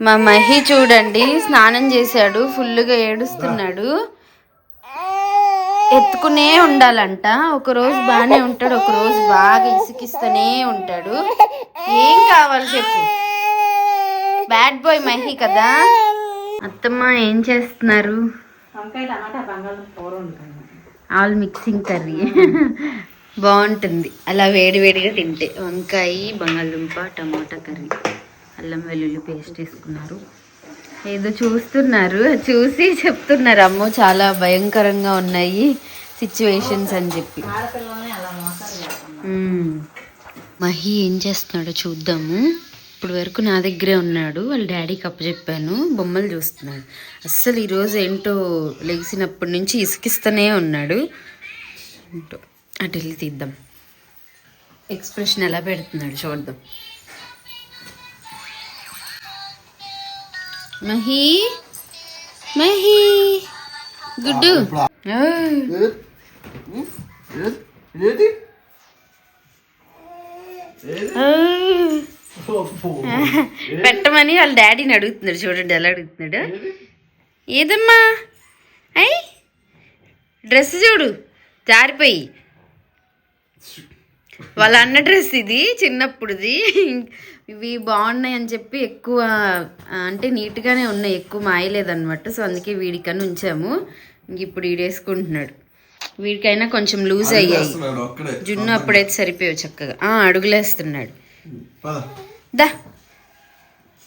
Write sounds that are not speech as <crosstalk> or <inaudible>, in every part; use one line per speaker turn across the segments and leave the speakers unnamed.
మా మహి చూడండి స్నానం చేశాడు ఫుల్గా ఏడుస్తున్నాడు. ఎత్తుకునే ఉండాలంట. ఒక రోజు బాగానే ఉంటాడు ఒక రోజు బాగా ఇసుకిస్తూనే ఉంటాడు. ఏం కావాలి చెప్పు? బ్యాడ్ బాయ్ మహి కదా. అత్తమ్మ ఏం చేస్తున్నారు? All mixing curry. బాగుంటుంది. అలా వేడివేడిగా తింటే. వంకాయ బంగాళదుంప టమాటా కర్రీ. అల్లం వెల్లుల్లి పేస్ట్ వేసుకున్నారు. ఏదో చూస్తున్నారు చూసి చెప్తున్నారు అమ్మో చాలా భయంకరంగా ఉన్నాయి సిచ్యువేషన్స్ అని చెప్పి. మహి ఏం చేస్తున్నాడో చూద్దాము. ఇప్పుడు వరకు నా దగ్గరే ఉన్నాడు వాళ్ళ డాడీకి అప్పచెప్పాను బొమ్మలు చూస్తున్నాడు. అస్సలు ఈరోజు ఏంటో లెగిసినప్పటి నుంచి ఇసుకిస్తూనే ఉన్నాడు. ఏంటో అటు వెళ్ళి తీద్దాం. ఎక్స్ప్రెషన్ ఎలా పెడుతున్నాడు చూద్దాం. మహి మహి గుడ్డు.
ఏది.
పెట్టమని వాళ్ళ డాడీని అడుగుతున్నాడు చూడండి ఎలా అడుగుతున్నాడు. ఏదమ్మా? అయ్ డ్రెస్ చూడు జారిపోయి. వాళ్ళ అన్న డ్రెస్ ఇది చిన్నప్పుడుది. ఇవి బాగున్నాయి అని చెప్పి ఎక్కువ అంటే నీట్గానే ఉన్నాయి ఎక్కువ మాయలేదన్నమాట. సో అందుకే వీడికని ఉంచాము. ఇంక ఇప్పుడు వీడేసుకుంటున్నాడు వీడికైనా కొంచెం లూజ్ అయ్యాయి. జున్ను అప్పుడైతే సరిపోయావు చక్కగా. ఆ, అడుగులేస్తున్నాడు.
పద.
దా.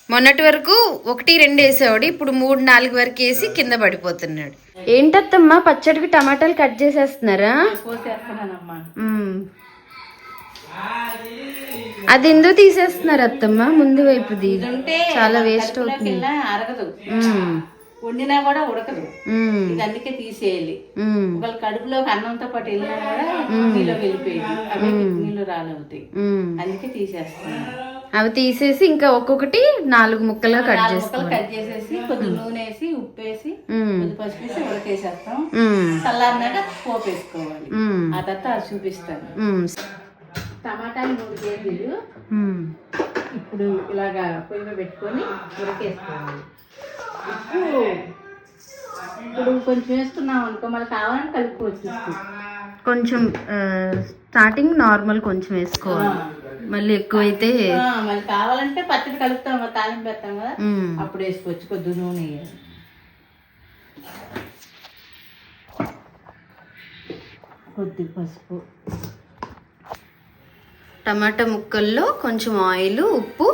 మొన్నటి వరకు ఒకటి రెండు వేసేవాడు ఇప్పుడు మూడు నాలుగు వరకు వేసి కింద పడిపోతున్నాడు. ఏంటత్తమ్మా పచ్చడికి టమాటాలు కట్ చేసేస్తున్నారా. అది ఎందుకు తీసేస్తున్నారు అత్తమ్మ ముందు వైపుది చాలా వేస్ట్ అవుతుంది
అరగదు. వండినా కూడా ఉడకదు. ఇది అందుకే తీసేయాలి
మ్మ్.
ఒకవేళ కడుపులోకి అన్నంతో పాటు వెళ్ళినా కూడా నీళ్ళు వెళ్ళిపోయింది అవి నీళ్ళు రాలవుతాయి. అందుకే తీసేస్తున్నాను
అవి తీసేసి ఇంకా ఒక్కొక్కటి నాలుగు ముక్కలుగా కట్ చేసుకోవాలి
కట్ చేసేసి కొద్ది నూనె వేసి ఉప్పు వేసి. కొద్ది పసుపు వేసి ఉడకేసేస్తాం. చల్లారినాక పోపు వేసుకోవాలి. ఆ తర్వాత అది చూపిస్తాను. టమాటాలు మూడు కేజీలు. ఇప్పుడు ఇలాగా పొయ్యి పెట్టుకొని ఉడకేసుకోవాలి. ఉప్పు ఇప్పుడు కొంచెం వేసుకున్నాం అనుకో మళ్ళీ కావాలని కలుపుకోవచ్చు
కొంచెం స్టార్టింగ్ నార్మల్ కొంచెం వేసుకోవాలి. మళ్ళీ ఎక్కువైతే
మళ్ళీ కావాలంటే పచ్చడి కలుపుతాం కదా, తాలింపు పెడతాం కదా. అప్పుడు వేసుకోవచ్చు కొద్ది నూనె. కొద్ది పసుపు.
టమాటా ముక్కల్లో కొంచెం ఆయిల్ ఉప్పు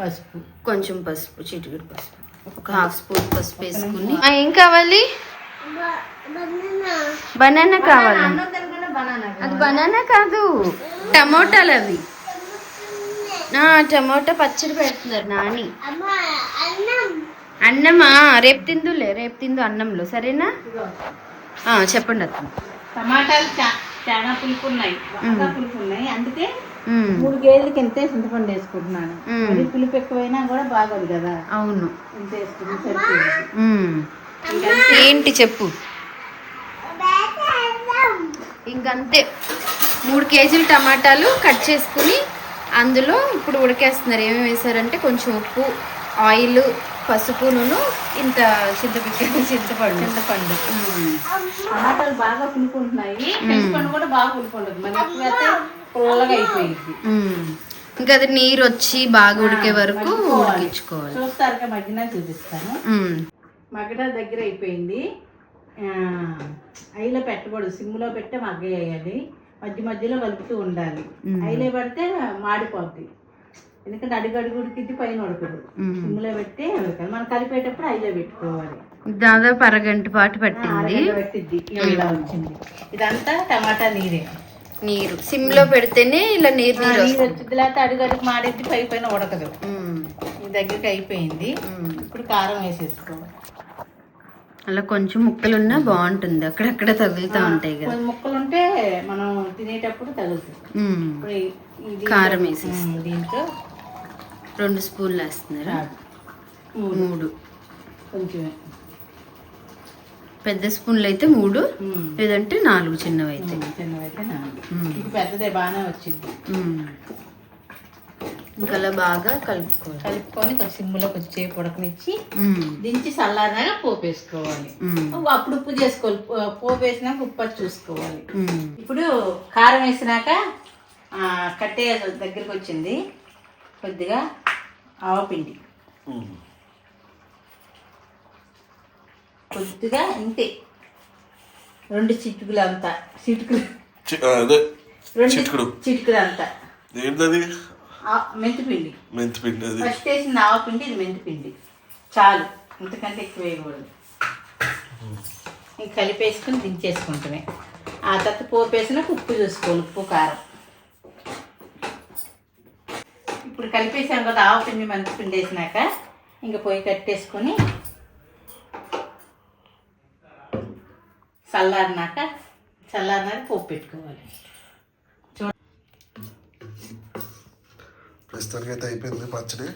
పసుపు.
కొంచెం పసుపు చిటికెడు పసుపు. ఒక హాఫ్ స్పూన్ పసుపు వేసుకుని. ఏం కావాలి? బనానా కావాలి? అది బనానా కాదు. టమోటాలు అవి. టమోటా పచ్చడి పెడుతున్నారు నాని. అన్నమా? రేపు తిందులే రేపు తిందు అన్నంలో. సరేనా? చెప్పండి అతను
టమాటాలు చాలా పులుపు ఉన్నాయి పులుపు ఉన్నాయి అందుకే మూడు కేజీలకి ఇంతే చింతపండు వేసుకుంటున్నాను. మరి పులుపు ఎక్కువైనా కూడా బాగోదు కదా.
అవును.
ఇంత సరిపోయింది
ఉమ్. ఏంటి చెప్పు? ఇంకంతే. మూడు కేజీలు టమాటాలు కట్ చేసుకుని అందులో ఇప్పుడు ఉడకేస్తున్నారు. ఏమేమి వేసారంటే కొంచెం ఉప్పు ఆయిల్ పసుపు నూనె ఇంత చింతపిక్క చింతపండు.
చింతపండు. టమాటాలు బాగా పులుపు ఉంటున్నాయి. చింతపండు కూడా బాగా పులుపు ఉంటుంది. మరి పుల్లగా అయిపోయింది.
ఇంకా అది నీరు వచ్చి బాగా ఉడికే వరకు ఉడికించుకోవాలి.
చూస్తారుగా మగ్గిన చూపిస్తాను.
ఉమ్.
మగ్గడ దగ్గర అయిపోయింది ఐలో పెట్టకూడదు. సిమ్లో పెట్టే మగ్గేయాలి మధ్య మధ్యలో కలుపుతూ ఉండాలి. ఐలో పెడితే మాడిపోద్ది. ఎందుకంటే అడుగు అడుగు ఉడికిద్ది పైన ఉడకదు. సిమ్లో పెట్టి ఉడకాలి. మనం కలిపేటప్పుడు ఐలో పెట్టుకోవాలి.
దాదాపు అరగంట పాటు పట్టింది.
పెట్టిద్ది. ఇదంతా టమాటా నీరే.
నీరు. సిమ్లో పెడితేనే ఇలా నీరు నీరు
వచ్చింది లేకపోతే అడుగు అడుగు మాడేది పై పైన ఉడకదు. ఈ దగ్గరికి అయిపోయింది. ఇప్పుడు కారం వేసేసుకోవాలి.
అలా కొంచెం ముక్కలున్నా బాగుంటుంది. అక్కడక్కడ తగులుతూ ఉంటాయి కదా.
ముక్కలు ఉంటే మనం తినేటప్పుడు తగులుతుంది.
కారం వేసేసి
ఉమ్, దీంట్లో
రెండు స్పూన్లు వేస్తున్నారా?
మూడు. కొంచెం
పెద్ద స్పూన్లు అయితే మూడు లేదంటే నాలుగు చిన్నవి అయితే
పెద్దదే బాగానే వచ్చింది.
ఇంకా అలా బాగా కలుపుకోవాలి.
కలుపుకొని కొంచెం సిమ్లో కొద్దిసేపు ఉడకనిచ్చి
మ్మ్.
దించి చల్లారినాక పోపు వేసుకోవాలి. అప్పుడు ఉప్పు చేసుకోవాలి. పోపు వేసినాక ఉప్పు చూసుకోవాలి. ఇప్పుడు కారం వేసినాక కట్టే దగ్గరికి వచ్చింది. కొద్దిగా ఆవపిండి. కొద్దిగా ఇంతే. రెండు చిటుకులు. అంతా చిటుకులు
అదే చిటికెడు.
చిటుకులు. అంతా
ఏంటది?
మెంతిపిండి.
మెంతిపిండి అది.
ఫస్ట్ వేసిన ఆవపిండి ఇది మెంతిపిండి. చాలు. ఇంతకంటే ఎక్కువ వేయకూడదు ఇంక కలిపేసుకుని దించేసుకుంటున్నాయి ఆ తర్వాత పోపు వేసినాక ఉప్పు చూసుకోవాలి ఉప్పు కారం. ఇప్పుడు కలిపేసాం కదా ఆవపిండి మెంతిపిండి వేసినాక ఇంక పొయ్యి కట్టేసుకొని చల్లారినాక చల్లారినాక పోపు పెట్టుకోవాలి.
ప్రస్తుతానికి అయితే అయిపోయింది పచ్చడి.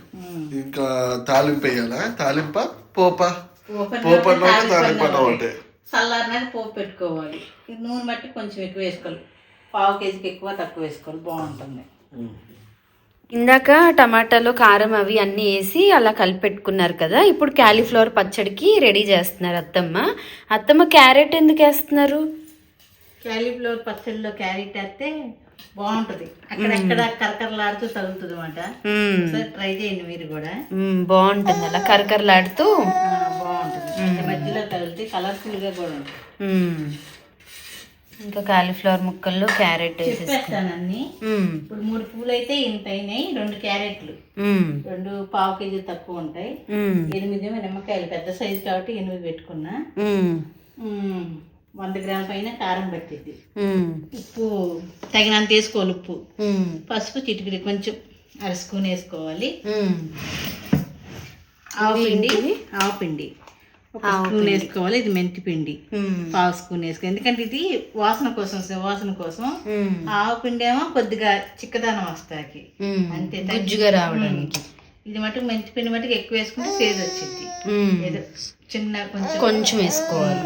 ఇంకా తాలింపు వేయాలా? తాలింప? పోప?
పోపు
తాలింపు. అంటే
చల్లారినాక పోపు పెట్టుకోవాలి. నూనె బట్టి కొంచెం ఎక్కువ వేసుకోవాలి. పావు కేజీకి ఎక్కువ తక్కువ వేసుకోవాలి. బాగుంటుంది.
ఇందాక టమాటాలో కారం అవి అన్నీ వేసి అలా కలిపి పెట్టుకున్నారు కదా ఇప్పుడు క్యాలీఫ్లవర్ పచ్చడికి రెడీ చేస్తున్నారు అత్తమ్మ. అత్తమ్మ క్యారెట్ ఎందుకు వేస్తున్నారు?
క్యాలీఫ్లవర్ పచ్చడిలో క్యారెట్ వేస్తే బాగుంటుంది. అక్కడక్కడ కరకరలాడుతూ తగులుతుంది అనమాట ట్రై చేయండి మీరు కూడా.
బాగుంటుంది అలా కరకరలాడుతూ.
బాగుంటుంది. మధ్య మధ్యలో తగిలితే కలర్ఫుల్గా కూడా ఉంటుంది.
ఇంకా కాలీఫ్లవర్ ముక్కల్లో క్యారెట్ వేసేసి
చెప్పేస్తాను అన్ని
మ్మ్.
ఇప్పుడు మూడు పూలు అయితే ఇంత అయినాయి రెండు క్యారెట్లు. రెండు పావు కేజీ తక్కువ ఉంటాయి. ఎనిమిది నిమ్మకాయలు పెద్ద సైజు కాబట్టి ఎనిమిది పెట్టుకున్నా. వంద గ్రాముల పైన కారం పట్టింది. ఉప్పు తగినంత వేసుకోవాలి ఉప్పు. పసుపు చిటికిడి కొంచెం అర స్పూన్ వేసుకోవాలి
మ్మ్.
ఆవపిండి
ఏంటిది?
ఆవపిండి ఒక స్పూన్ వేసుకోవాలి. ఇది మెంతి పిండి
మ్మ్.
పావు స్పూన్ వేసుకోవాలి. ఎందుకంటే ఇది వాసన కోసం వాసన కోసం.
మ్మ్.
ఆవపిండి ఏమో కొద్దిగా చిక్కదనం వస్తాకి. అంతే
గుజ్జుగా రావడానికి.
ఇది మటుకు మెంతి పిండి మటుకు ఎక్కువ వేసుకుంటే సేజ్ వచ్చింది. ఏదో చిన్న కొంచెం
కొంచెం వేసుకోవాలి.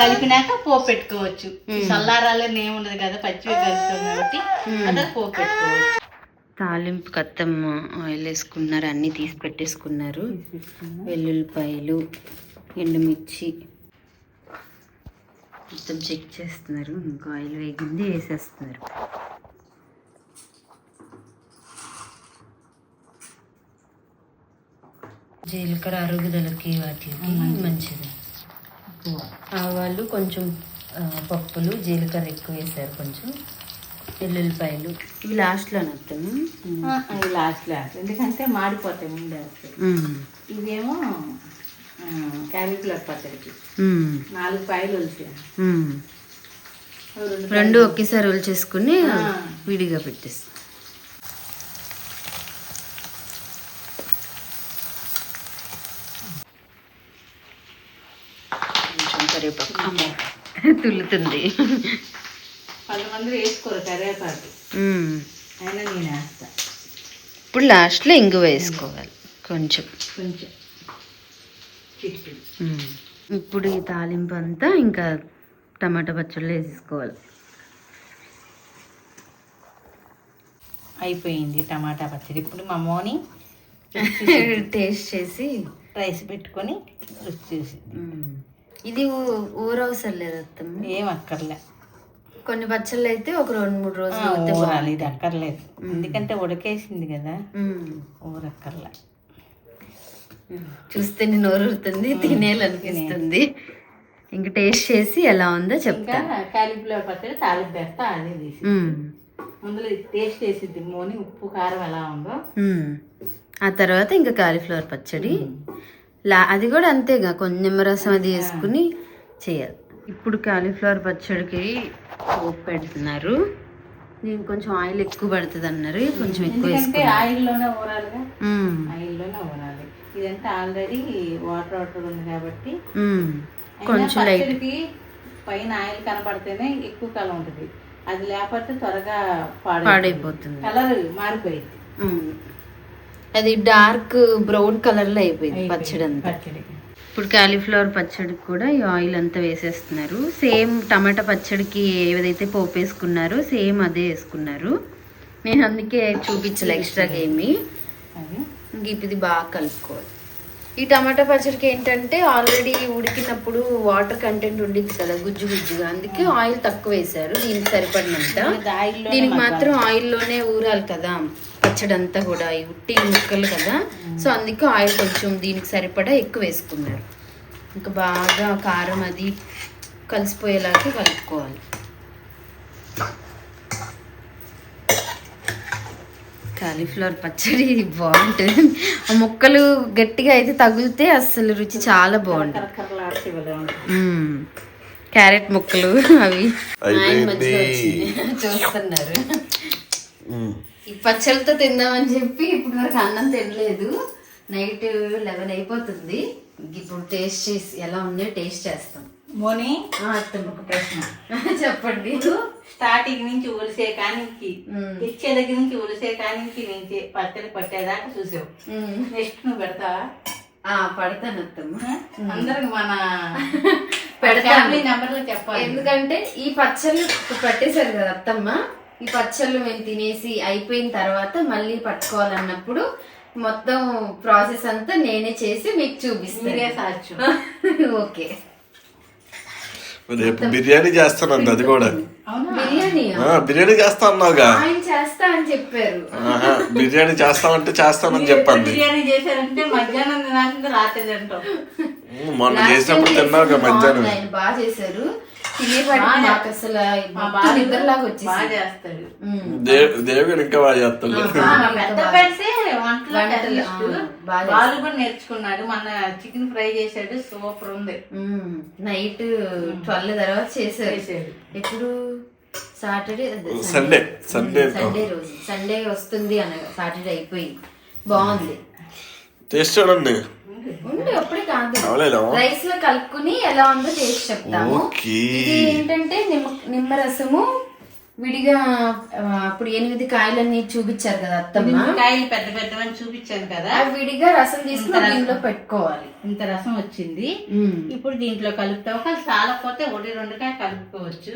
కలిపినాక పోపు పెట్టుకోవచ్చు. చల్లారాలని ఏముండదు కదా పచ్చివి కలుపుతాం కాబట్టి అదే పోపు పెట్టుకోవచ్చు.
తాలింపు కత్తమ్మ ఆయిల్ వేసుకున్నారు అన్నీ తీసి పెట్టేసుకున్నారు. వెల్లుల్లిపాయలు ఎండుమిర్చి మొత్తం చెక్ చేస్తున్నారు. ఇంకా ఆయిల్ వేగింది వేసేస్తున్నారు. జీలకర్ర అరుగుదలకి వాటికి మంచిది. ఆవాలు కొంచెం పప్పులు జీలకర్ర ఎక్కువ వేసారు కొంచెం. వెల్లుల్లిపాయలు ఇవి లాస్ట్లో నత్తము
ఇవి లాస్ట్ లాస్ట్ ఎందుకంటే మాడిపోతాయి ముందే వస్తాయి ఇవేమో క్యాలీఫ్లవర్ పచ్చడికి. నాలుగు పాయలు వలిసాను రెండు
ఒకేసారి చేసుకుని విడిగా పెట్టేసి. కొంచెం కరివేపాకు. తుల్లుతుంది.
కొంతమంది వేసుకోరు కరివేపాకు.
మ్మ్.
అయినా నేను వేస్తా.
ఇప్పుడు లాస్ట్లో ఇంగువ వేసుకోవాలి. కొంచెం.
కొంచెం.
ఇప్పుడు ఈ తాలింపు అంతా ఇంకా టమాటా పచ్చళ్ళు వేసేసుకోవాలి.
అయిపోయింది టమాటా పచ్చడి. ఇప్పుడు మా మోని <laughs>
టేస్ట్ చేసి
రైస్ పెట్టుకొని రుచి చూసి.
ఇది ఊరవసరం లేదు అత్తమ్మ.
ఏం అక్కర్లే.
కొన్ని పచ్చళ్ళు అయితే ఒక రెండు మూడు రోజులు
ఊరాలి ఇది అక్కర్లేదు. ఎందుకంటే ఉడకేసింది కదా. ఊరక్కర్లే.
చూస్తే నోరు ఊరుతుంది తినేయాలనిపిస్తుంది. ఇంకా టేస్ట్ చేసి ఎలా ఉందో చెప్తా.
కాలీఫ్లవర్ పచ్చడి తాలింపు వేస్తా అదే తీసి. ఇది టేస్ట్ చేసిద్ది మోని ఉప్పు కారం ఎలా ఉందో.
ఆ తర్వాత ఇంకా కాలీఫ్లవర్ పచ్చడి. లా అది కూడా అంతేగా కొంచెం నిమ్మరసం అది వేసుకుని చేయాలి. ఇప్పుడు కాలీఫ్లవర్ పచ్చడికి పోపు పెడుతున్నారు. దీనికి కొంచెం ఆయిల్ ఎక్కువ పడుతుంది అన్నారు కొంచెం ఎక్కువ
ఆయిల్లోనే ఊరాలిగా. ఆయిల్లోనే ఊరాలి. ఇదంతా ఆల్రెడీ వాటర్ వాటర్ ఉంది కాబట్టి.
కొంచెం
పైన ఆయిల్ కనపడితేనే ఎక్కువ కాలం ఉంటుంది. అది లేకపోతే త్వరగా పాడైపోతుంది.
పాడైపోతుంది.
కలర్ మారిపోయింది.
అది డార్క్ బ్రౌన్ కలర్లో అయిపోయింది పచ్చడి అంతా
పచ్చడి
ఇప్పుడు కాలీఫ్లవర్ పచ్చడికి కూడా ఈ ఆయిల్ అంతా వేసేస్తున్నారు. సేమ్ టమాటా పచ్చడికి ఏదైతే పోపు వేసుకున్నారో సేమ్ అదే వేసుకున్నారు. నేను అందుకే చూపించలే ఎక్స్ట్రాగా ఏమి. ఇది బాగా కలుపుకోవాలి. ఈ టమాటా పచ్చడికి ఏంటంటే ఆల్రెడీ ఉడికినప్పుడు వాటర్ కంటెంట్ ఉండిద్ది కదా గుజ్జు గుజ్జుగా. అందుకే ఆయిల్ తక్కువ వేశారు దీనికి సరిపడినంత. దీనికి. మాత్రం ఆయిల్లోనే ఊరాలి కదా. పచ్చడి అంతా కూడా ఈ ఉట్టి ముక్కలు కదా? సో అందుకే ఆయిల్ కొంచెం దీనికి సరిపడా ఎక్కువ వేసుకున్నారు. ఇంకా బాగా కారం అది కలిసిపోయేలాగా కలుపుకోవాలి. కాలీఫ్లవర్ పచ్చడి బాగుంటుంది. ఆ ముక్కలు గట్టిగా అయితే తగిలితే అసలు రుచి చాలా బాగుంటుంది. క్యారెట్ ముక్కలు అవి. చూస్తున్నారు. ఈ పచ్చళ్ళతో తిందామని చెప్పి ఇప్పుడు వరకు అన్నం తినలేదు. నైట్ లెవెన్ అయిపోతుంది. ఇప్పుడు టేస్ట్ చేసి ఎలా ఉందో టేస్ట్ చేస్తాం.
మోని. ఒక ప్రశ్న. <laughs>
చెప్పండి.
స్టార్టింగ్ నుంచి ఒలిసే కానికి. తెచ్చే దగ్గర నుంచి ఒలిసే కానికి నుంచి పచ్చడి పట్టేదాకా చూసావు. నెక్స్ట్ నువ్వు పెడతావా?
ఆ, పడతాను అత్తమ్మ.
అందరికి మన. ఫ్యామిలీ నెంబర్లు చెప్పాలి.
ఎందుకంటే ఈ పచ్చళ్ళు పట్టేశారు కదా అత్తమ్మ. ఈ పచ్చళ్ళు మేము తినేసి అయిపోయిన తర్వాత మళ్ళీ పట్టుకోవాలన్నప్పుడు మొత్తం ప్రాసెస్ అంతా నేనే చేసి మీకు చూపిస్తాను. ఓకే.
రేపు బిర్యానీ చేస్తానండి అది కూడా.
అవునా?
బిర్యానీ
ఆ, బిర్యానీ చేస్తా అన్నావుగా.
ఆయన చేస్తా అని చెప్పారు.
బిర్యానీ చేస్తామంటే చేస్తానని చెప్పండి.
బిర్యానీ చేశారంటే మధ్యాహ్నం రాత్రి
మొన్న చేసినప్పుడు తిన్నావుగా
చేసింది
మధ్యాహ్నం.
బాగా చేశారు. మాకు అసలు
బాగా
వచ్చేసి.
చేస్తాడు.
దే- దేవుడు ఇంకా బాగా చేస్తాడు.
పెద్ద పెడితే వంటలో వాళ్ళు కూడా నేర్చుకున్నాడు మన చికెన్ ఫ్రై చేశాడు. సూపర్ ఉంది.
నైట్ ట్వెల్వ్ తర్వాత చేశారు ఎప్పుడు? Saturday
Sunday. సండే.
సండే రోజు. సండే వస్తుంది అనగా సాటర్డే అయిపోయింది. బాగుంది.
టేస్ట్ చూడండి.
ఉండి కాదు. రైస్లో కలుపుకుని ఎలా ఉందో టేస్ట్ చెప్తాము.
ఓకే.
ఇది ఏంటంటే నిమ్మ నిమ్మరసము విడిగా ఆ, అప్పుడు ఎనిమిది కాయలన్నీ చూపించారు కదా అత్తమ్మ.
కాయలు పెద్ద పెద్దవని చూపించాను కదా.
ఆ విడిగా రసం తీసుకుని దీనిలో పెట్టుకోవాలి.
ఇంత రసం వచ్చింది. ఇప్పుడు దీంట్లో కలుపుతావు ఒకవేళ చాలకపోతే ఒకటి రెండు కాయ కలుపుకోవచ్చు.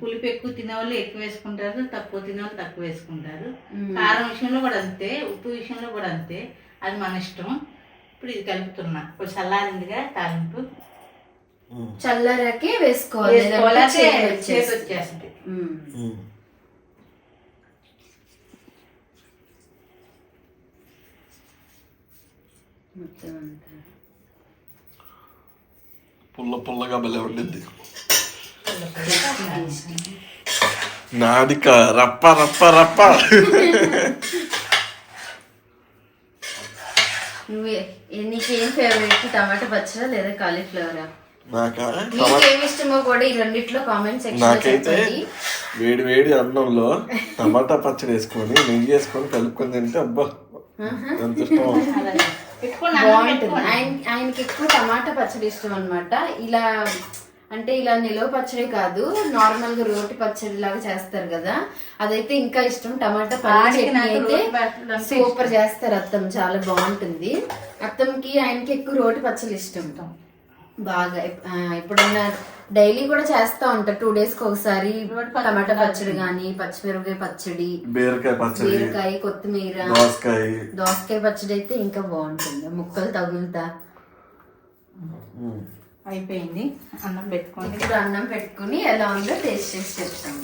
పులుపు ఎక్కువ తినేవాళ్ళు ఎక్కువ వేసుకుంటారు తక్కువ తినేవాళ్ళు తక్కువ వేసుకుంటారు. కారం విషయంలో కూడా అంతే ఉప్పు విషయంలో కూడా అంతే. అది మన ఇష్టం. ఇప్పుడు ఇది కలుపుతున్నా. ఇప్పుడు చల్లారిందిగా తాలింపు.
చల్లరాకే వేసుకోవాలి. వచ్చేస్తుంది. మొత్తం అంతా.
పుల్ల పుల్లగా భలే ఉండింది. నాదిక రప్ప రప్ప రప్ప <laughs>
నువ్వే ఏ- నీకేం ఫేవరెట్ టమాటా పచ్చడా లేదా కాలీఫ్లవరా? ఇష్టమో కూడా ఈ రెండిట్లో కామెంట్ సెక్షన్లో
నాకైతే వేడి వేడి అన్నంలో టమాటా పచ్చడి వేసుకొని నెయ్యి వేసుకొని కలుపుకొని తింటే అబ్బా ఎంత ఇష్టం
బాగుంటుంది. ఆయన ఆయనకి ఎక్కువ టమాటా పచ్చడి ఇష్టం అన్నమాట. ఇలా అంటే ఇలా నిలవ పచ్చడి కాదు నార్మల్గా రోటి పచ్చడి లాగా చేస్తారు కదా. అదైతే ఇంకా ఇష్టం. టమాటా పల్లి చట్నీ అయితే
రోటి పచ్చడి అంటే
సూపర్ చేస్తారు అత్తం చాలా బాగుంటుంది. అత్తంకి ఆయనకి ఎక్కువ రోటి పచ్చడి ఇష్టం. బాగా ఎప్పుడన్నా డైలీ కూడా చేస్తా ఉంటారు. టూ డేస్కి ఒకసారి టమాటా పచ్చడి గాని పచ్చిమిరపకాయ పచ్చడి
బీరకాయ పచ్చడి
బీరకాయ కొత్తిమీర
దోసకాయ.
దోసకాయ పచ్చడి అయితే ఇంకా బాగుంటుంది. ముక్కలు తగులుతా.
అయిపోయింది. అన్నం పెట్టుకోండి.
ఇప్పుడు అన్నం పెట్టుకుని ఎలా ఉందో టేస్ట్ చేసి చెప్తాం.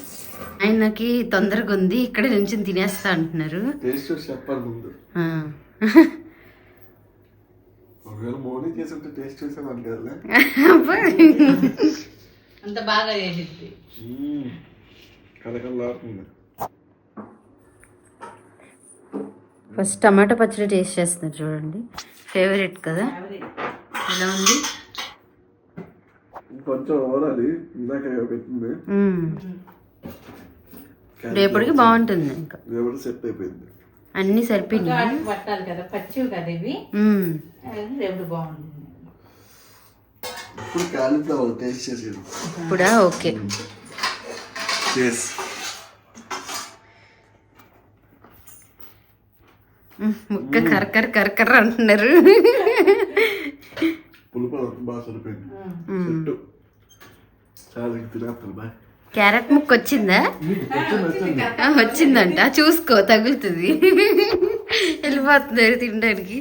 ఆయనకి తొందరగా ఉంది ఇక్కడ నుంచి తినేస్తా అంటున్నారు.
టేస్ట్ చూసి చెప్పాలి ముందు. ఒకవేళ మోడీ చేసి ఉంటే టేస్ట్ చూసేవాడు కదా
అంత బాగా
కలకల్లాడుతుంది
ఫస్ట్ టమాటా పచ్చడి టేస్ట్ చేస్తున్నారు చూడండి. ఫేవరెట్ కదా? ఎలా ఉంది?
కొంచెం ఓరాలి ఇందాక పెట్టింది.
రేపటికి బాగుంటుంది ఇంకా.
రేపటి సెట్ అయిపోయింది.
అన్ని సరిపోయినాయి.
పట్టాలి కదా పచ్చివి కదా ఇవి. రేపు బాగుంటుంది.
ఇప్పుడు కాలీఫ్లవర్ టేస్ట్ చేసేది
ఇప్పుడా? ఓకే.
చేసి.
ముక్క కరకర కరకర అంటున్నారు.
పులుపు బాగా సరిపోయింది. సెట్ చాలా తినేస్తాను బాయ్.
క్యారెట్ ముక్క వచ్చిందా? వచ్చిందంట. చూసుకో తగులుతుంది. వెళ్ళిపోతుంది తినడానికి.